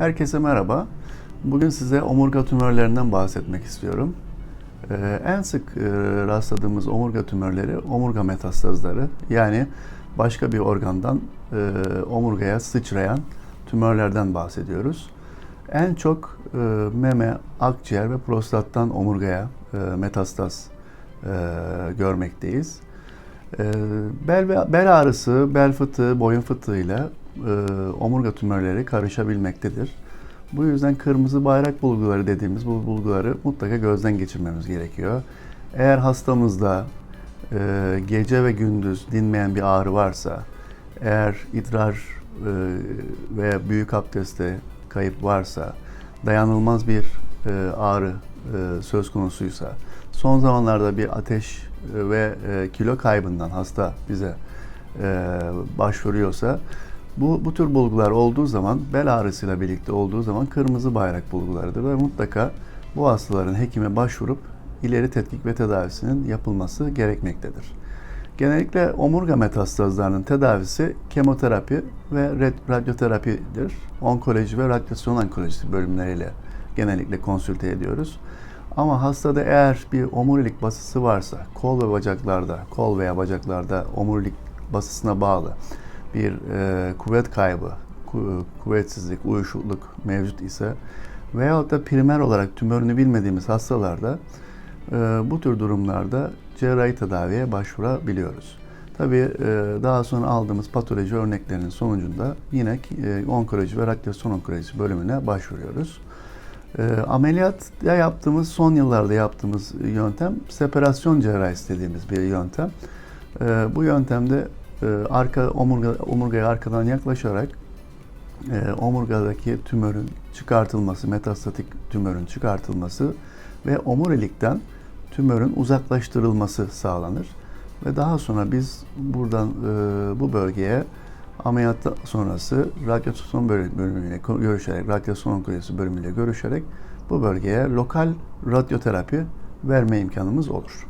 Herkese merhaba. Bugün size omurga tümörlerinden bahsetmek istiyorum. Ee, en sık e, rastladığımız omurga tümörleri omurga metastazları. Yani başka bir organdan e, omurgaya sıçrayan tümörlerden bahsediyoruz. En çok e, meme, akciğer ve prostattan omurgaya e, metastaz e, görmekteyiz. E, bel, ve- bel ağrısı, bel fıtığı, boyun fıtığıyla omurga tümörleri karışabilmektedir. Bu yüzden kırmızı bayrak bulguları dediğimiz bu bulguları mutlaka gözden geçirmemiz gerekiyor. Eğer hastamızda e, gece ve gündüz dinmeyen bir ağrı varsa, eğer idrar e, ve büyük abdestte kayıp varsa, dayanılmaz bir e, ağrı e, söz konusuysa, son zamanlarda bir ateş e, ve e, kilo kaybından hasta bize e, başvuruyorsa, bu, bu tür bulgular olduğu zaman, bel ağrısıyla birlikte olduğu zaman kırmızı bayrak bulgularıdır ve mutlaka bu hastaların hekime başvurup ileri tetkik ve tedavisinin yapılması gerekmektedir. Genellikle omurga metastazlarının tedavisi kemoterapi ve radyoterapidir. Onkoloji ve radyasyon onkolojisi bölümleriyle genellikle konsülte ediyoruz. Ama hastada eğer bir omurilik basısı varsa, kol ve bacaklarda, kol veya bacaklarda omurilik basısına bağlı bir e, kuvvet kaybı, ku- kuvvetsizlik, uyuşukluk mevcut ise veyahut da primer olarak tümörünü bilmediğimiz hastalarda e, bu tür durumlarda cerrahi tedaviye başvurabiliyoruz. Tabii e, daha sonra aldığımız patoloji örneklerinin sonucunda yine e, onkoloji ve radyasyon onkolojisi bölümüne başvuruyoruz. E, ameliyatta yaptığımız, son yıllarda yaptığımız yöntem separasyon cerrahisi dediğimiz bir yöntem. Bu yöntemde e, arka omurga, omurgaya arkadan yaklaşarak e, omurgadaki tümörün çıkartılması, metastatik tümörün çıkartılması ve omurilikten tümörün uzaklaştırılması sağlanır. Ve daha sonra biz buradan e, bu bölgeye ameliyat sonrası radyasyon bölüm- bölümüyle görüşerek, radyasyon onkolojisi bölümüyle görüşerek bu bölgeye lokal radyoterapi verme imkanımız olur.